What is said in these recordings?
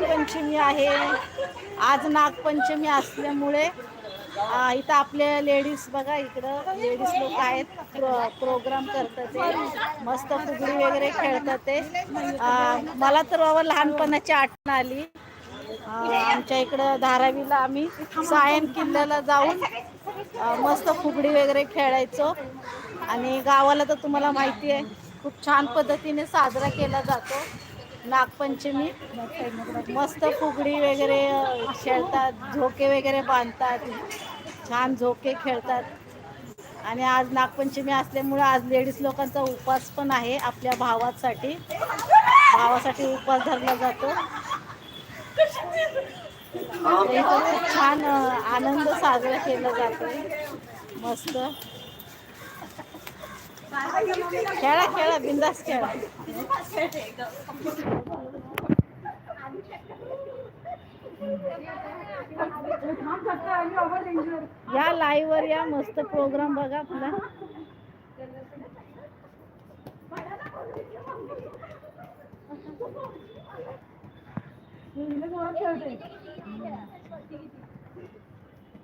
नागपंचमी आहे. आज नागपंचमी असल्यामुळे इथं आपले लेडीज बघा इकडं लेडीज लोक आहेत प्रो प्रोग्राम करतात ते मस्त फुगडी वगैरे खेळतात ते. मला तर बाबा लहानपणाची आठवण आली. आमच्या इकडं धारावीला आम्ही सायन किल्ल्याला जाऊन मस्त फुगडी वगैरे खेळायचो. आणि गावाला तर तुम्हाला माहिती आहे खूप छान पद्धतीने साजरा केला जातो. नागपंचमी मस्त फुगडी वगैरे खेळतात झोके वगैरे बांधतात छान झोके खेळतात. आणि आज नागपंचमी असल्यामुळे आज लेडीज लोकांचा उपवास पण आहे आपल्या भावासाठी. भावासाठी उपवास धरला जातो. तर खूप छान आनंद साजरा केला जातो मस्त. खेळा खेळा बिंदास खेळा. या लाईव्ह वर या मस्त प्रोग्राम बघा आपला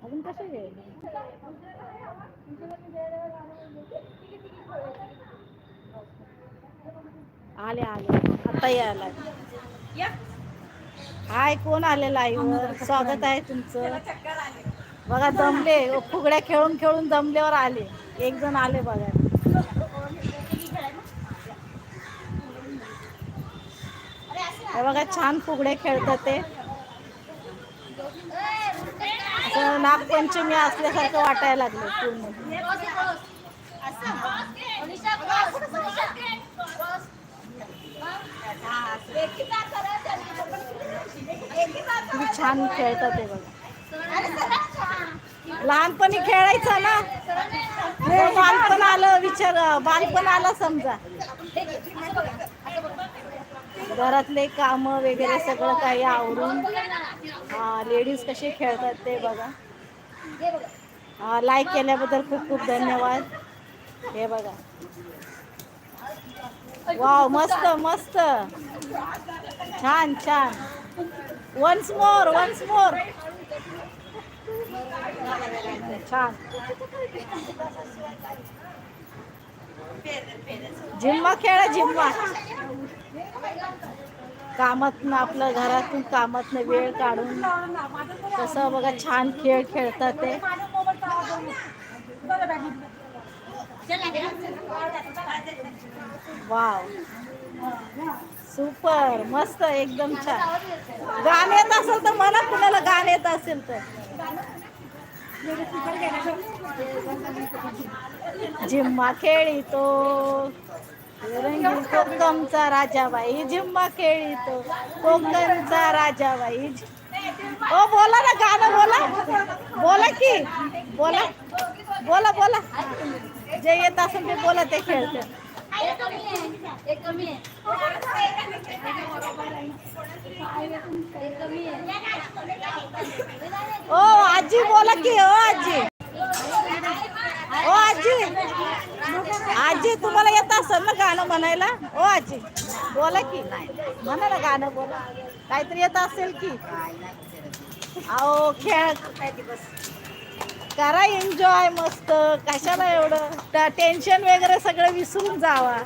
अजून कसे घे आले आले. आता यायला. हाय कोण आले लाईव्ह वर स्वागत आहे तुमचं. बघा दमले फुगड्या खेळून खेळून दमल्यावर आले. एक जण आले बघा. बघा छान फुगड्या खेळतात ते. तर नागपंचमी असल्यासारखं वाटायला लागलं पूर्ण. छान खेळतात ते बघा. लहानपणी खेळायचं ना? हो, बालपण आलं विचार बालपण आलं समजा. घरातले काम वगैरे सगळं काही आवरून लेडीज कसे खेळतात ते बघा. लाईक केल्याबद्दल खूप खूप धन्यवाद. हे बघा. वाव मस्त मस्त. छान छान. वन्स मोर वन्स मोर छान. जिम्मा खेळा जिम्मा. कामातनं आपलं घरातून कामातनं वेळ काढून. कसं बघा छान खेळ खेळतात ते. वाव. सुपर मस्त एकदम छान. गाणं येत असेल तर मला कुणाला गाणं येत असेल तर. जिम्मा खेळी तो. कोकमचा राजाबाई जिम्मा खेळीतो. कोकणचा राजाबाई ओ बोला ना गाणं बोला. बोला की. बोला. बोला बोला. जे येत असेल ते बोला ते खेळते. ओ आजी बोला की ओ आजी. ओ आजी. आजी तुम्हाला येत असेल ना गाणं म्हणायला? ओ आजी बोला की. म्हणा ना गाणं बोला. काहीतरी येत असेल की. अहो खेळ. करा एन्जॉय मस्त. कशाला एवढं? टेन्शन वगैरे सगळं विसरून जावा.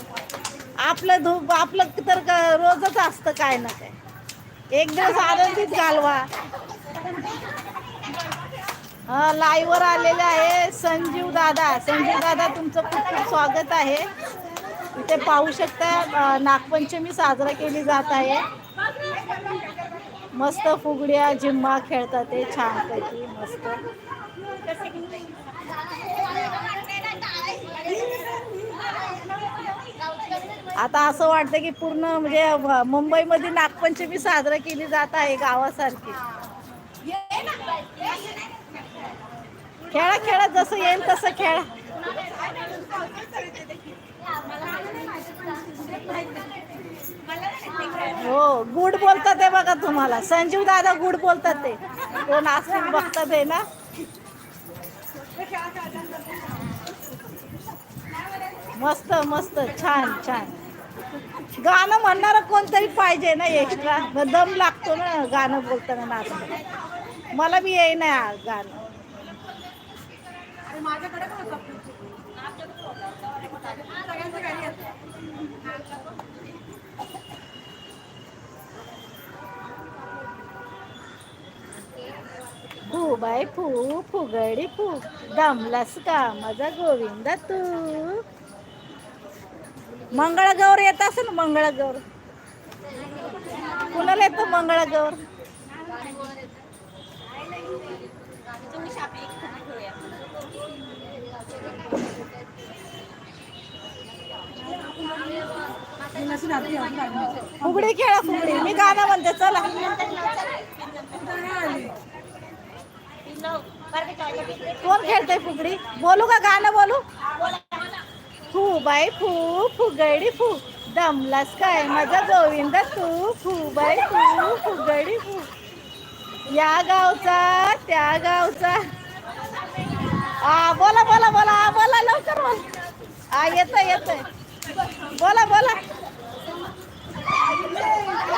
आपलं धूप आपलं तर रोजच असतं काय ना काय. एक दिवस आनंदीत घालवा. लाईव्ह वर आलेले आहे संजीव दादा. संजीव दादा तुमचं खूप खूप स्वागत आहे. इथे पाहू शकता नागपंचमी साजरा केली जात आहे. मस्त फुगड्या जिम्मा खेळतात ते छानपैकी मस्त. आता असं वाटतं की पूर्ण म्हणजे मुंबईमध्ये नागपंचमी साजरा केली जात आहे गावासारखी. खेळा खेळा जसं येईल तसं खेळा. हो गुड बोलतात ते बघा तुम्हाला. संजीव दादा गुड बोलतात ते. कोण असतील बघतात ते ना. मस्त मस्त. छान छान. गाणं म्हणणारं कोणतरी पाहिजे ना एक्स्ट्रा दम लागतो ना गाणं बोलताना नाच मला बी येईना गाणं. माझ्याकडे पण होता फू बाय फू फुगडी फू दमलास का माझा गोविंदा तू? मंगळागौर येत असेल ना मंगळागौर. कुणाला येतं मंगळागौर? फुगडी खेळा फुगडी मी गाणं म्हणते चला. कोण खेळतय फुगडी? बोलू का गाणं बोलू? फू बाई फू फुगडी फू. दमलास काय? माझा गोविंद तू फू बाई फू फुगडी फू. या गावचा त्या गावचा आ बोला बोला बोला बोला लवकर बोल. आ येत येत बोला बोला.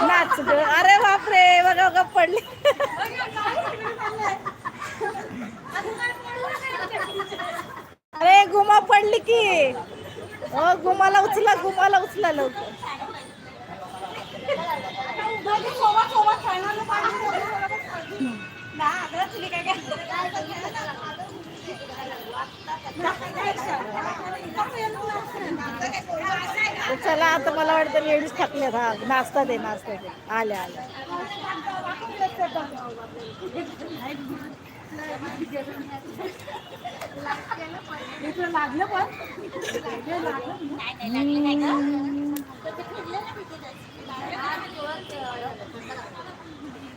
नाच ग. अरे बापरे बघा बघा पडली. अरे गुमा पडली की. हो गुमाला उचला गुमाला उचला लवकर. चला आता मला वाटतं लेडीज थकले हा. नाचता दे नाचता दे. आले आले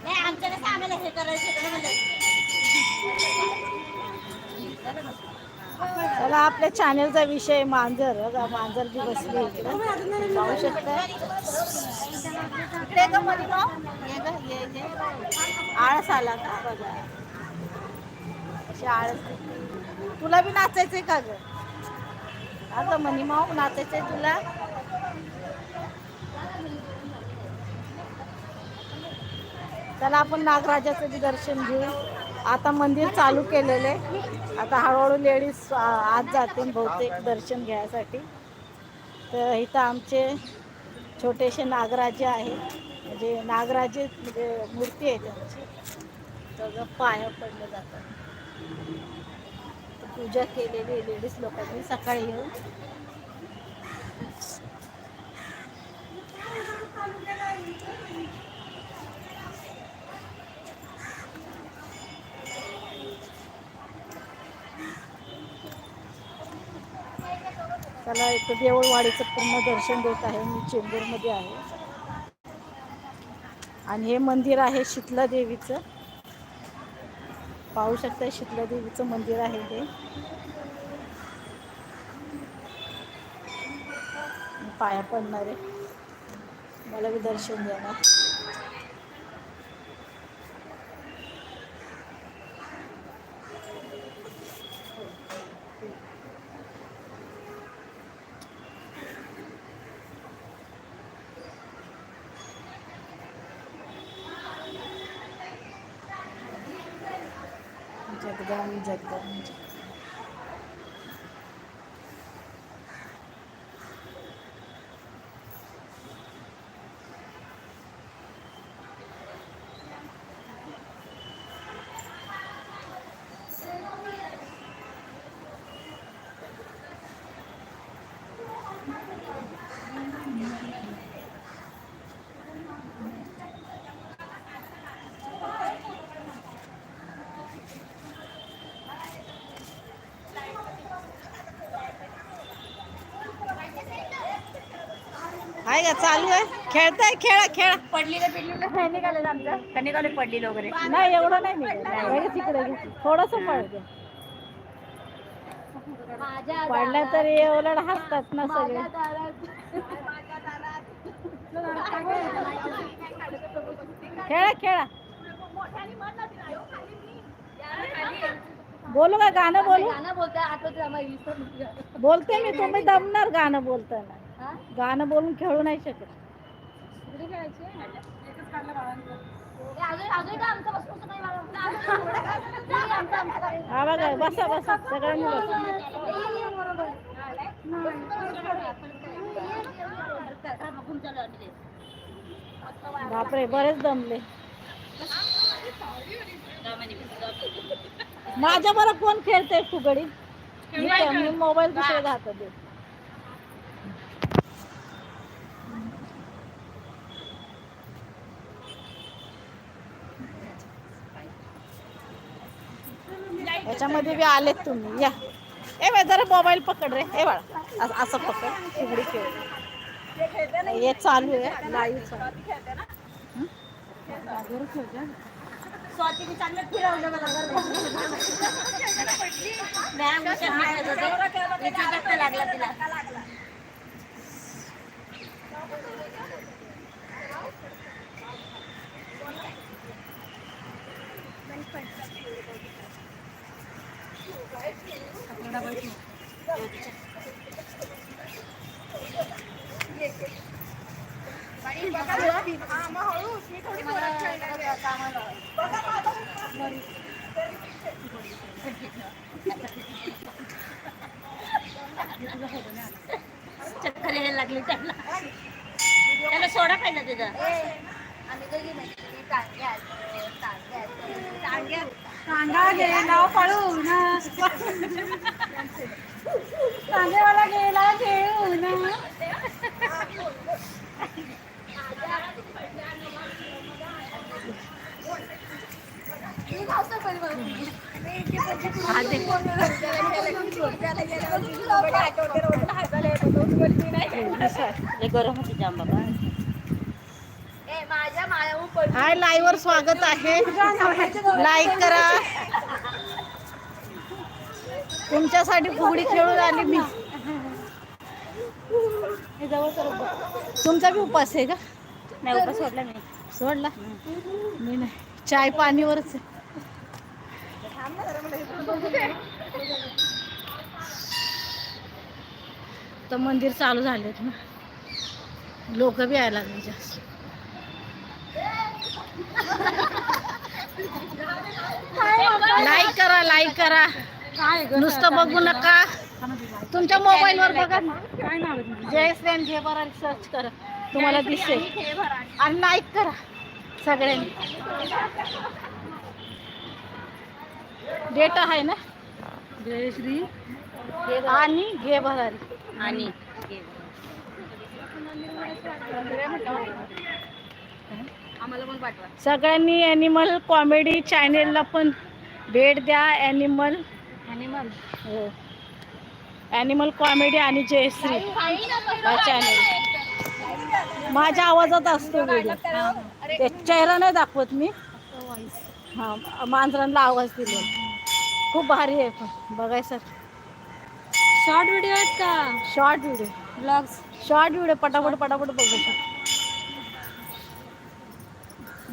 नाही आमच्या कसं आम्हाला हे करायचं चला आपल्या चॅनलचा विषय मांजर. बघा मांजर बी बसली पाहू शकता आळस आला का? बघा. अशी आळस तुला बी नाचायचंय का ग? आता मनी माऊ नाचायचंय तुला? चला आपण नागराजाचं बी दर्शन घेऊ. आता मंदिर चालू केलेलं आहे. आता हळूहळू लेडीज आत जातील बहुतेक दर्शन घ्यायसाठी. तर इथं आमचे छोटेसे नागराजे आहे म्हणजे नागराजे म्हणजे मूर्ती आहे त्यांची. सगळं पाया पडलं जातं. पूजा केलेली लेडीज लोकांनी. सकाळी येऊन. त्याला एक देऊळवाडीचं पूर्ण दर्शन देत आहे. मी चेंबूरमध्ये आहे. आणि हे मंदिर आहे शीतला देवीचं पाहू शकता शीतला देवीचं मंदिर आहे हे. पाया पडणार. आहे मला बी दर्शन देणार. Olmayacak, olmayacak. आहे का? चालू आहे. खेळताय? खेळा खेळा. पडलेलं पिडलेलं नाही निघालं आमचं. का निघाले पडलेलं वगैरे. नाही एवढं नाही निघालं. तिकडे थोडस पडते पडल्या तरी उलट हसतात ना सगळे. खेळा खेळा. बोलू का? गाणं बोलू? गाणं बोलता बोलते मी. तुम्ही दमणार गाणं बोलताना. गाणं बोलून खेळू नाही शकत. बस. हा बघा बसा बसा सगळ्यांनी बसा बापरे बरेच दमले. माझ्या बरं कोण खेळते फुगडी? मी मोबाईल दुसऱ्या हातात याच्यामध्ये बी आलेत तुम्ही. या. ए बाय जरा मोबाईल पकड रे. हे बाळा असं- पकड. फुगडी खेळ हे चालू आहे. लाईव्ह चालू हं? जागेवर खेळते. लागला तिला फिरवलं मला मॅम हुशार खेळत होते. इथे धक्का लागला तिला चक्कर यायला लागली त्याला त्याला सोडा पाहिजे तिथं कांदा गेला पळून. कांदेवाला गेला घेऊन. गरम होती जाम बाबा. हाय लाईव्ह वर स्वागत आहे. लाईक करा. तुमच्यासाठी फुगडी खेळून आली मी. हे. तुमचा बी उपास आहे का? नाही उपास सोडला मी. सोडला? मी नाही. चाय पाणीवरच आहे. तर मंदिर चालू झालेत ना. लोक बी यायला लागले जास्त. लाईक करा लाईक करा. नुसतं बघू नका. तुमच्या मोबाईल वर बघा ना. काय नाव आहे तुझं? जय श्रीराम घे बरा सर्च करा. तुम्हाला दिसेल. आणि लाईक करा सगळ्यांनी. डेट आहे ना? जयश्री आणि घे भरारी. आणि. सगळ्यांनी ॲनिमल कॉमेडी चॅनेलला पण भेट द्या ॲनिमल ॲनिमल हो. ॲनिमल कॉमेडी आणि जयश्री हा चॅनल माझ्या आवाजात असतो व्हिडिओ ते चेहरा नाही दाखवत मी. हा. मांजरांना आवाज दिले. खूप भारी आहे पण. बघायचं शॉर्ट व्हिडिओ आहेत का? Short video vlogs short video पटापट पटापट बघू शकतो.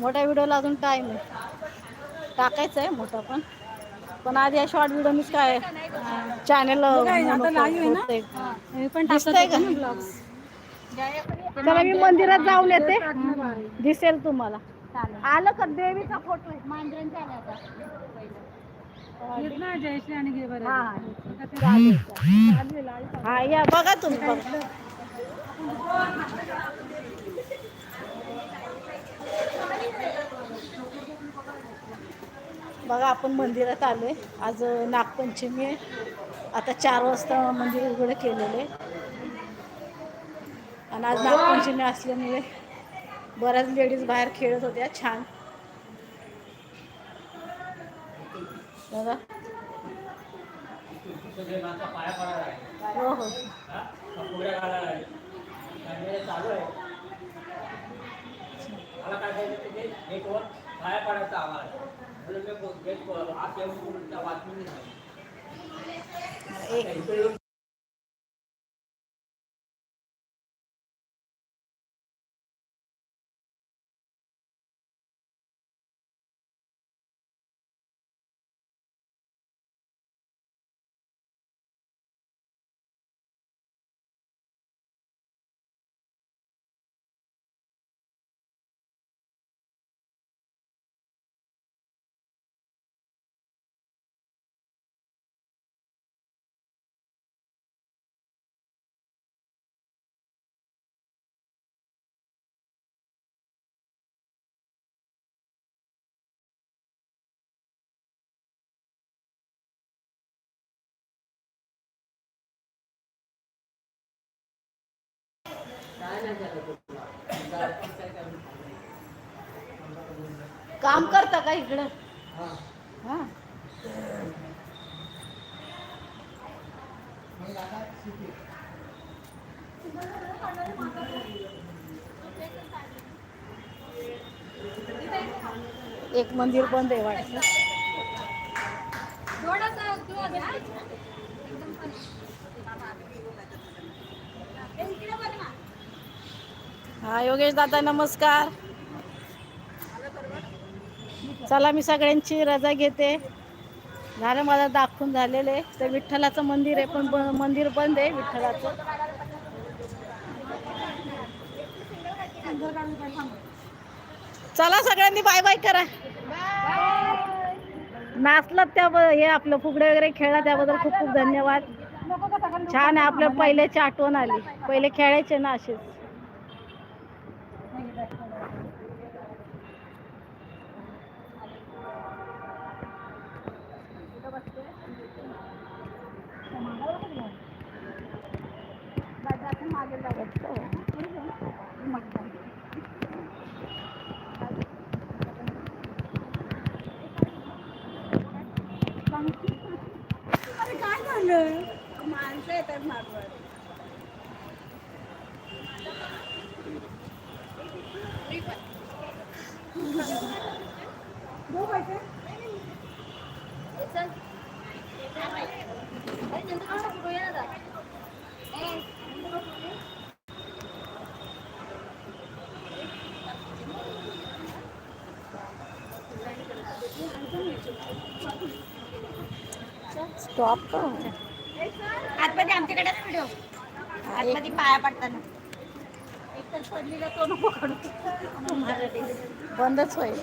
मोठ्या व्हिडिओला अजून टाईम आहे. टाकायचं आहे मोठा पण. पण आधी या शॉर्ट व्हिडिओनीच काय चॅनल? हे पण दिसतंय का? ब्लॉग्स चला मी मंदिरात जाऊन येते. दिसेल तुम्हाला. आलं का? देवीचा फोटो आहे. मांजरांचे आले आता. ना जयश्री आणि घे बरं. हा. हा या. बघा तुम्ही बघा. बघा आपण मंदिरात आलो आहे आज नागपंचमी आहे. आता चार वाजता मंदिर उघडं केलेलं आहे. आणि आज नागपंचमी असल्यामुळे बऱ्याच लेडीज बाहेर खेळत होत्या. छान. बघा. हो हो. काय एक काम करता का इकडं? हा. एक मंदिर बंद आहे थोडासा हा. योगेश दादा नमस्कार. चला मी सगळ्यांची रजा घेते. झालं मला दाखवून झालेलं. आहे तर विठ्ठलाचं मंदिर आहे पण ब- मंदिर बंद आहे विठ्ठलाचं. चला सगळ्यांनी बाय बाय करा. नाचलात त्या हे आपलं फुगडे वगैरे खेळला त्याबद्दल खूप खूप धन्यवाद. छान आहे आपल्या पहिल्याची आठवण आली. पहिले खेळायचे ना असेच चल. ए, नंतर कसं बघूया ना आता. ए, नंतर कसं बघूया? स्टॉप आतमध्ये आमच्याकडे व्हिडिओ आतमध्ये पाया पडताना. एक तर पडलेला तो नको काढू. बंदच होईल.